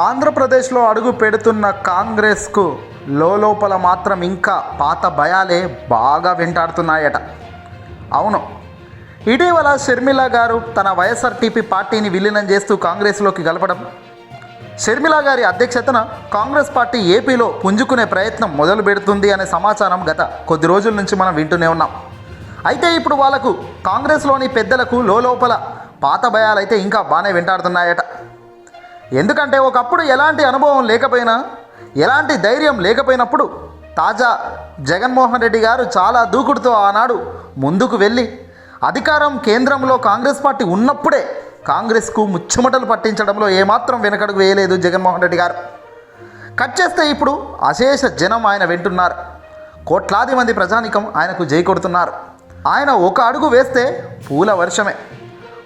ఆంధ్రప్రదేశ్లో అడుగు పెడుతున్న కాంగ్రెస్కు లోపల మాత్రం ఇంకా పాత భయాలే బాగా వెంటాడుతున్నాయట. అవును. ఇటీవల షర్మిల గారు తన వైఎస్ఆర్టీపీ పార్టీని విలీనం చేస్తూ కాంగ్రెస్లోకి గలపడం షర్మిల గారి అధ్యక్షతన కాంగ్రెస్ పార్టీ ఏపీలో పుంజుకునే ప్రయత్నం మొదలు పెడుతుంది అనే సమాచారం గత కొద్ది రోజుల నుంచి మనం వింటూనే ఉన్నాం. అయితే ఇప్పుడు వాళ్ళకు కాంగ్రెస్లోని పెద్దలకు లోపల పాత భయాలైతే ఇంకా బాగానే వెంటాడుతున్నాయట. ఎందుకంటే ఒకప్పుడు ఎలాంటి అనుభవం లేకపోయినా ఎలాంటి ధైర్యం లేకపోయినప్పుడు తాజా జగన్మోహన్ రెడ్డి గారు చాలా దూకుడుతో ఆనాడు ముందుకు వెళ్ళి అధికారం కేంద్రంలో కాంగ్రెస్ పార్టీ ఉన్నప్పుడే కాంగ్రెస్కు ముచ్చుమటలు పట్టించడంలో ఏమాత్రం వెనకడుగు వేయలేదు జగన్మోహన్ రెడ్డి గారు. కట్ చేస్తే ఇప్పుడు అశేష జనం ఆయన వింటున్నారు. కోట్లాది మంది ప్రజానికం ఆయనకు జై కొడుతున్నారు. ఆయన ఒక అడుగు వేస్తే పూల వర్షమే.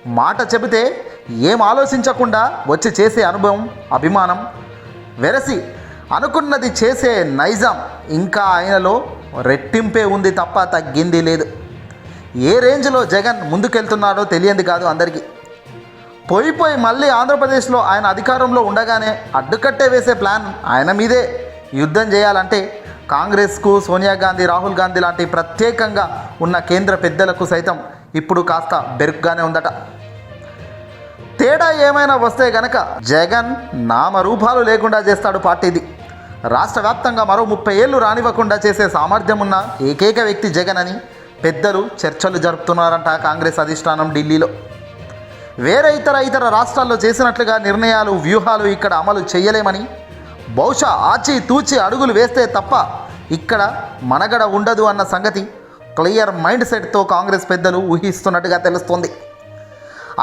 మాట చెబితే ఏం ఆలోచించకుండా వచ్చి చేసే అనుభవం అభిమానం? వెరసి అనుకున్నది చేసే నైజాం ఇంకా ఆయనలో రెట్టింపే ఉంది తప్ప తగ్గింది లేదు. ఏ రేంజ్లో జగన్ ముందుకెళ్తున్నాడో తెలియంది కాదు అందరికీ. పోయి పోయి మళ్ళీ ఆంధ్రప్రదేశ్లో ఆయన అధికారంలో ఉండగానే అడ్డుకట్టే వేసే ప్లాన్ ఆయన మీదే. యుద్ధం చేయాలంటే కాంగ్రెస్కు సోనియా గాంధీ రాహుల్ గాంధీ లాంటి ప్రత్యేకంగా ఉన్న కేంద్ర పెద్దలకు సైతం ఇప్పుడు కాస్త బెరుగ్గానే ఉందట. తేడా ఏమైనా వస్తే గనక జగన్ నామరూపాలు లేకుండా చేస్తాడు పార్టీది. రాష్ట్ర వ్యాప్తంగా మరో ముప్పై ఏళ్ళు రానివ్వకుండా చేసే సామర్థ్యం ఉన్న ఏకైక వ్యక్తి జగన్ అని పెద్దలు చర్చలు జరుపుతున్నారంట కాంగ్రెస్ అధిష్టానం ఢిల్లీలో. వేరే ఇతర ఇతర రాష్ట్రాల్లో చేసినట్లుగా నిర్ణయాలు వ్యూహాలు ఇక్కడ అమలు చేయలేమని బహుశా ఆచి తూచి అడుగులు వేస్తే తప్ప ఇక్కడ మనగడ ఉండదు అన్న సంగతి క్లియర్ మైండ్ సెట్తో కాంగ్రెస్ పెద్దలు ఊహిస్తున్నట్టుగా తెలుస్తోంది.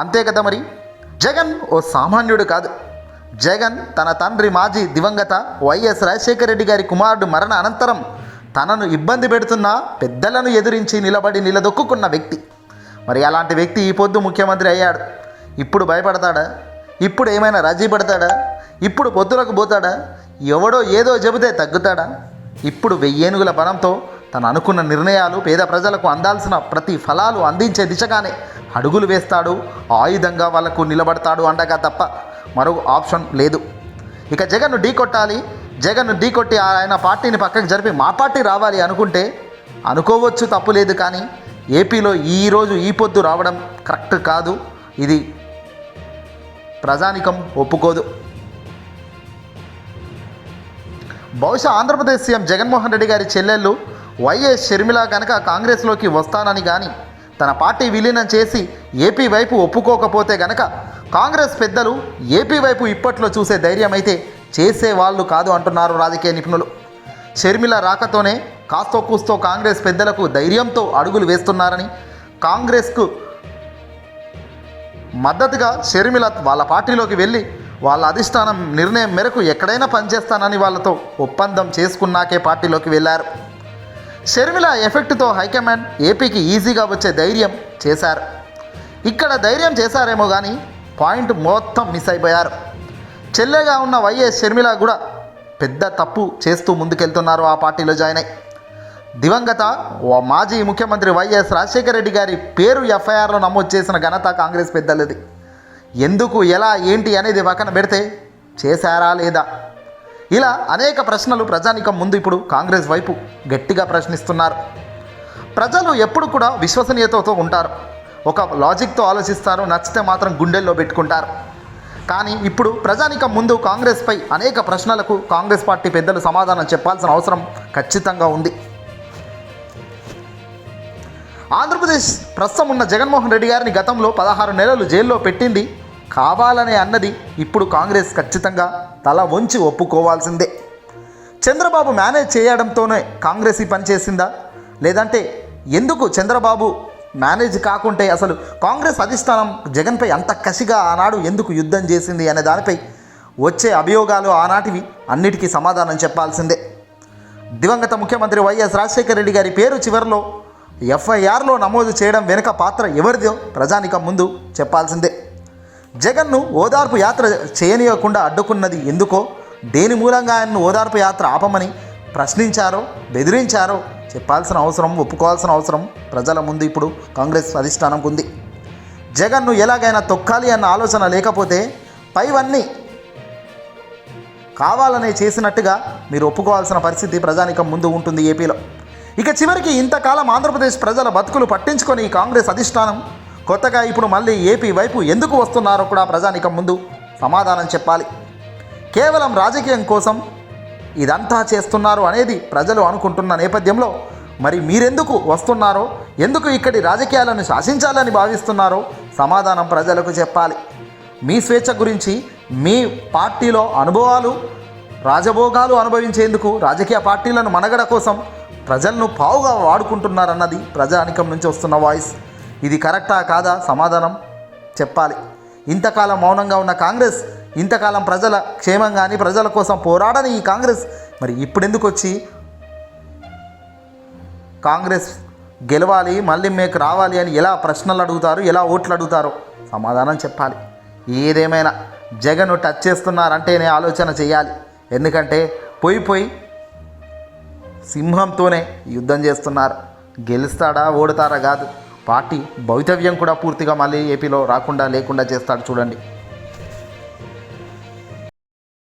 అంతే కదా మరి? జగన్ ఓ సామాన్యుడు కాదు. జగన్ తన తండ్రి మాజీ దివంగత వైఎస్ రాజశేఖర రెడ్డి గారి కుమారుడు మరణ అనంతరం తనను ఇబ్బంది పెడుతున్న పెద్దలను ఎదిరించి నిలబడి నిలదొక్కున్న వ్యక్తి. మరి అలాంటి వ్యక్తి ఈ పొద్దు ముఖ్యమంత్రి అయ్యాడు. ఇప్పుడు భయపడతాడా? ఇప్పుడు ఏమైనా రాజీ పడతాడా? ఇప్పుడు పొద్దులకు పోతాడా? ఎవడో ఏదో చెబితే తగ్గుతాడా? ఇప్పుడు వెయ్యేనుగుల బలంతో తను అనుకున్న నిర్ణయాలు పేద ప్రజలకు అందాల్సిన ప్రతి ఫలాలు అందించే దిశగానే అడుగులు వేస్తాడు ఆయుధంగా వాళ్ళకు నిలబడతాడు అండగా తప్ప మరో ఆప్షన్ లేదు. ఇక జగన్ను ఢీకొట్టాలి జగన్ను ఢీకొట్టి ఆయన పార్టీని పక్కకు జరిపి మా పార్టీ రావాలి అనుకుంటే అనుకోవచ్చు తప్పు లేదు కానీ ఏపీలో ఈరోజు ఈ పొద్దు రావడం కరెక్ట్ కాదు. ఇది ప్రజానికం ఒప్పుకోదు. బహుశా ఆంధ్రప్రదేశ్ సీఎం జగన్మోహన్ రెడ్డి గారి చెల్లెళ్ళు వైఎస్ షర్మిల కనుక కాంగ్రెస్లోకి వస్తానని కానీ తన పార్టీ విలీనం చేసి ఏపీ వైపు ఒప్పుకోకపోతే గనక కాంగ్రెస్ పెద్దలు ఏపీ వైపు ఇప్పట్లో చూసే ధైర్యం అయితే చేసే వాళ్ళు కాదు అంటున్నారు రాజకీయ నిపుణులు. షర్మిల రాకతోనే కాస్తో కూస్తో కాంగ్రెస్ పెద్దలకు ధైర్యంతో అడుగులు వేస్తున్నారని కాంగ్రెస్కు మద్దతుగా షర్మిల వాళ్ళ పార్టీలోకి వెళ్ళి వాళ్ళ అధిష్టానం నిర్ణయం మేరకు ఎక్కడైనా పనిచేస్తానని వాళ్ళతో ఒప్పందం చేసుకున్నాకే పార్టీలోకి వెళ్ళారు. షర్మిల ఎఫెక్ట్తో హైకమాండ్ ఏపీకి ఈజీగా వచ్చే ధైర్యం చేశారు. ఇక్కడ ధైర్యం చేశారేమో కానీ పాయింట్ మొత్తం మిస్ అయిపోయారు. చెల్లెగా ఉన్న వైఎస్ షర్మిల కూడా పెద్ద తప్పు చేస్తూ ముందుకెళ్తున్నారు ఆ పార్టీలో జాయిన్ అయి. దివంగత మాజీ ముఖ్యమంత్రి వైఎస్ రాజశేఖర రెడ్డి గారి పేరు ఎఫ్ఐఆర్లో నమోదు చేసిన ఘనత కాంగ్రెస్ పెద్దలది. ఎందుకు ఎలా ఏంటి అనేది పక్కన పెడితే చేశారా లేదా? ఇలా అనేక ప్రశ్నలు ప్రజానికం ముందు ఇప్పుడు కాంగ్రెస్ వైపు గట్టిగా ప్రశ్నిస్తున్నారు. ప్రజలు ఎప్పుడు కూడా విశ్వసనీయతతో ఉంటారు. ఒక లాజిక్తో ఆలోచిస్తారు నచ్చితే మాత్రం గుండెల్లో పెట్టుకుంటారు. కానీ ఇప్పుడు ప్రజానికం ముందు కాంగ్రెస్పై అనేక ప్రశ్నలకు కాంగ్రెస్ పార్టీ పెద్దలు సమాధానం చెప్పాల్సిన అవసరం ఖచ్చితంగా ఉంది. ఆంధ్రప్రదేశ్ ప్రస్తుతం ఉన్న జగన్మోహన్ రెడ్డి గారిని గతంలో పదహారు నెలలు జైల్లో పెట్టింది కావాలనే అన్నది ఇప్పుడు కాంగ్రెస్ ఖచ్చితంగా తల వంచి ఒప్పుకోవాల్సిందే. చంద్రబాబు మేనేజ్ చేయడంతోనే కాంగ్రెస్ ఈ పనిచేసిందా? లేదంటే ఎందుకు చంద్రబాబు మేనేజ్ కాకుంటే అసలు కాంగ్రెస్ అధిష్టానం జగన్పై అంత కసిగా ఆనాడు ఎందుకు యుద్ధం చేసింది అనే దానిపై వచ్చే అభియోగాలు ఆనాటివి అన్నిటికీ సమాధానం చెప్పాల్సిందే. దివంగత ముఖ్యమంత్రి వైఎస్ రాజశేఖర రెడ్డి గారి పేరు చివరిలో ఎఫ్ఐఆర్లో నమోదు చేయడం వెనుక పాత్ర ఎవరిదో ప్రజానికం ముందు చెప్పాల్సిందే. జగన్ను ఓదార్పు యాత్ర చేయనివ్వకుండా అడ్డుకున్నది ఎందుకో? దేని మూలంగా ఆయన్ను ఓదార్పు యాత్ర ఆపమని ప్రశ్నించారో బెదిరించారో చెప్పాల్సిన అవసరం ఒప్పుకోవాల్సిన అవసరం ప్రజల ముందు ఇప్పుడు కాంగ్రెస్ అధిష్టానంకు ఉంది. జగన్ను ఎలాగైనా తొక్కాలి అన్న ఆలోచన లేకపోతే పైవన్నీ కావాలనే చేసినట్టుగా మీరు ఒప్పుకోవాల్సిన పరిస్థితి ప్రజానికం ముందు ఉంటుంది ఏపీలో. ఇక చివరికి ఇంతకాలం ఆంధ్రప్రదేశ్ ప్రజల బతుకులు పట్టించుకొని కాంగ్రెస్ అధిష్టానం కొత్తగా ఇప్పుడు మళ్ళీ ఏపీ వైపు ఎందుకు వస్తున్నారో కూడా ప్రజానికం ముందు సమాధానం చెప్పాలి. కేవలం రాజకీయం కోసం ఇదంతా చేస్తున్నారు అనేది ప్రజలు అనుకుంటున్న నేపథ్యంలో మరి మీరెందుకు వస్తున్నారో ఎందుకు ఇక్కడి రాజకీయాలను శాసించాలని భావిస్తున్నారో సమాధానం ప్రజలకు చెప్పాలి. మీ స్వేచ్ఛ గురించి మీ పార్టీలో అనుభవాలు రాజభోగాలు అనుభవించేందుకు రాజకీయ పార్టీలను మనగడ కోసం ప్రజలను పావుగా వాడుకుంటున్నారన్నది ప్రజానికం నుంచి వస్తున్న వాయిస్. ఇది కరెక్టా కాదా? సమాధానం చెప్పాలి. ఇంతకాలం మౌనంగా ఉన్న కాంగ్రెస్ ఇంతకాలం ప్రజల క్షేమం కానీ ప్రజల కోసం పోరాడని ఈ కాంగ్రెస్. మరి ఇప్పుడెందుకు వచ్చి కాంగ్రెస్ గెలవాలి మళ్ళీ మీకు రావాలి అని ఎలా ప్రశ్నలు అడుగుతారు ఎలా ఓట్లు అడుగుతారు సమాధానం చెప్పాలి. ఏదేమైనా జగన్ టచ్ చేస్తున్నారంటేనే ఆలోచన చేయాలి. ఎందుకంటే పోయి పోయి సింహంతోనే యుద్ధం చేస్తున్నారు. గెలుస్తాడా ఓడతారా కాదు. పార్టీ భవితవ్యం కూడా పూర్తిగా మళ్ళీ ఏపీలో రాకుండా లేకుండా చేస్తాడు చూడండి.